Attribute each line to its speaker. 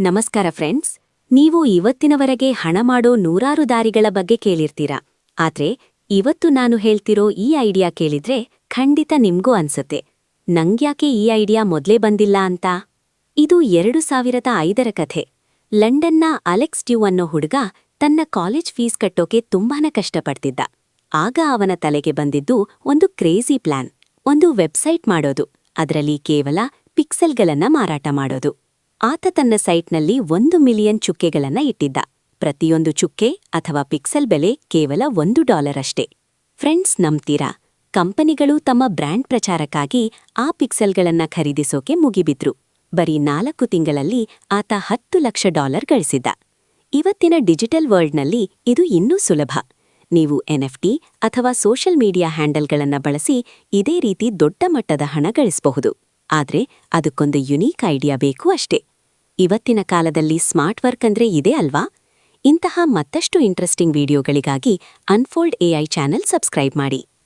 Speaker 1: ನಮಸ್ಕಾರ ಫ್ರೆಂಡ್ಸ್. ನೀವು ಇವತ್ತಿನವರೆಗೆ ಹಣ ಮಾಡೋ ನೂರಾರು ದಾರಿಗಳ ಬಗ್ಗೆ ಕೇಳಿರ್ತೀರಾ. ಆದ್ರೆ ಇವತ್ತು ನಾನು ಹೇಳ್ತಿರೋ ಈ ಐಡಿಯಾ ಕೇಳಿದ್ರೆ ಖಂಡಿತ ನಿಮ್ಗೂ ಅನ್ಸತ್ತೆ. ನಂಗ್ಯಾಕೆ ಈ ಐಡಿಯಾ ಮೊದ್ಲೇ ಬಂದಿಲ್ಲ ಅಂತ? ಇದು ಎರಡು ಸಾವಿರದ ಐದರ ಕಥೆ. ಲಂಡನ್ನ ಅಲೆಕ್ಸ್ ಡ್ಯೂ ಅನ್ನೋ ಹುಡುಗ ತನ್ನ ಕಾಲೇಜ್ ಫೀಸ್ ಕಟ್ಟೋಕೆ ತುಂಬಾನ ಕಷ್ಟಪಡ್ತಿದ್ದ. ಆಗ ಅವನ ತಲೆಗೆ ಬಂದಿದ್ದು ಒಂದು ಕ್ರೇಜಿ ಪ್ಲಾನ್. ಒಂದು ವೆಬ್ಸೈಟ್ ಮಾಡೋದು. ಅದರಲ್ಲಿ ಕೇವಲ ಪಿಕ್ಸೆಲ್ಗಳನ್ನ ಮಾರಾಟ ಮಾಡೋದು. ಆತ ತನ್ನ ಸೈಟ್ನಲ್ಲಿ ಒಂದು ಮಿಲಿಯನ್ ಚುಕ್ಕೆಗಳನ್ನ ಇಟ್ಟಿದ್ದ. ಪ್ರತಿಯೊಂದು ಚುಕ್ಕೆ ಅಥವಾ ಪಿಕ್ಸೆಲ್ ಬೆಲೆ ಕೇವಲ ಒಂದು ಡಾಲರ್ ಅಷ್ಟೇ. ಫ್ರೆಂಡ್ಸ್, ನಂಬ್ತೀರಾ? ಕಂಪನಿಗಳು ತಮ್ಮ ಬ್ರ್ಯಾಂಡ್ ಪ್ರಚಾರಕ್ಕಾಗಿ ಆ ಪಿಕ್ಸೆಲ್ಗಳನ್ನ ಖರೀದಿಸೋಕೆ ಮುಗಿಬಿದ್ರು. ಬರೀ ನಾಲ್ಕು ತಿಂಗಳಲ್ಲಿ ಆತ ಹತ್ತು ಲಕ್ಷ ಡಾಲರ್ ಗಳಿಸಿದ್ದ. ಇವತ್ತಿನ ಡಿಜಿಟಲ್ ವರ್ಲ್ಡ್ನಲ್ಲಿ ಇದು ಇನ್ನೂ ಸುಲಭ. ನೀವು ಎನ್ಎಫ್ಟಿ ಅಥವಾ ಸೋಷಲ್ ಮೀಡಿಯಾ ಹ್ಯಾಂಡಲ್ಗಳನ್ನ ಬಳಸಿ ಇದೇ ರೀತಿ ದೊಡ್ಡ ಮಟ್ಟದ ಹಣ ಗಳಿಸಬಹುದು. ಆದ್ರೆ ಅದಕ್ಕೊಂದು ಯುನೀಕ್ ಐಡಿಯಾ ಬೇಕು ಅಷ್ಟೇ. ಇವತ್ತಿನ ಕಾಲದಲ್ಲಿ ಸ್ಮಾರ್ಟ್ ವರ್ಕ್ ಅಂದ್ರೆ ಇದೆ ಅಲ್ವಾ? ಇಂತಹ ಮತ್ತಷ್ಟು ಇಂಟ್ರೆಸ್ಟಿಂಗ್ ವಿಡಿಯೋಗಳಿಗಾಗಿ ಅನ್ಫೋಲ್ಡ್ ಎಐ ಚಾನೆಲ್ ಸಬ್ಸ್ಕ್ರೈಬ್ ಮಾಡಿ.